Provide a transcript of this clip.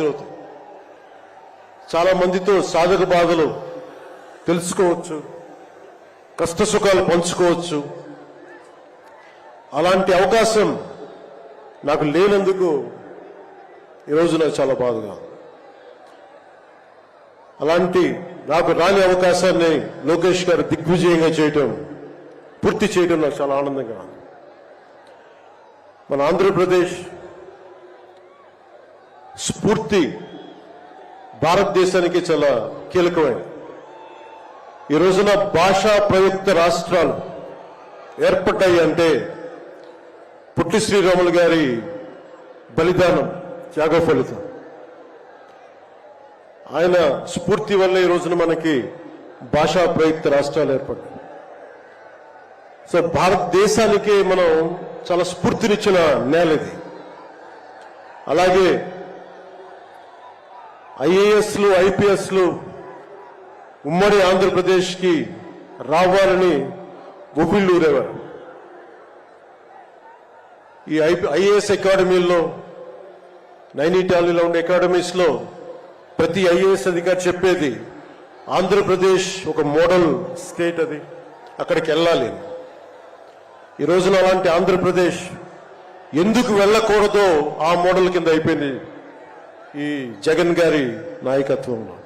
ఎదురవుతాయి చాలా మందితో సాధక బాధలు తెలుసుకోవచ్చు కష్ట సుఖాలు పంచుకోవచ్చు. అలాంటి అవకాశం నాకు లేనందుకు ఈరోజు నాకు చాలా బాధగా అలాంటి నాకు రాని అవకాశాన్ని లోకేష్ గారు దిగ్విజయంగా చేయటం పూర్తి చేయడం నాకు చాలా ఆనందంగా మన ఆంధ్రప్రదేశ్ స్ఫూర్తి భారతదేశానికి చాలా కీలకమైనది ఈ రోజున భాషా ప్రయుక్త రాష్ట్రాలు ఏర్పడ్డాయి అంటే పుట్టి శ్రీరాములు గారి బలిదానం త్యాగ ఫలితం. ఆయన స్ఫూర్తి వల్ల ఈ రోజున మనకి భాషా ప్రయుక్త రాష్ట్రాలు ఏర్పడ్డాయి. సో భారతదేశానికి మనం చాలా స్ఫూర్తినిచ్చిన నేల ఇది. అలాగే ఐఏఎస్లు ఐపీఎస్లు ఉమ్మడి ఆంధ్రప్రదేశ్కి రావాలని ఉవ్విళ్ళూరేవారు ఈ ఐఏఎస్ అకాడమీల్లో నైనిటాలీలో ఉండే అకాడమీస్లో ప్రతి ఐఏఎస్ అధికారి చెప్పేది ఆంధ్రప్రదేశ్ ఒక మోడల్ స్టేట్ అది అక్కడికి వెళ్ళాలి. ఈ రోజున అలాంటి ఆంధ్రప్రదేశ్ ఎందుకు వెళ్ళకూడదో ఆ మోడల్ కింద అయిపోయింది. ఈ జగన్ గారి నాయకత్వంలో.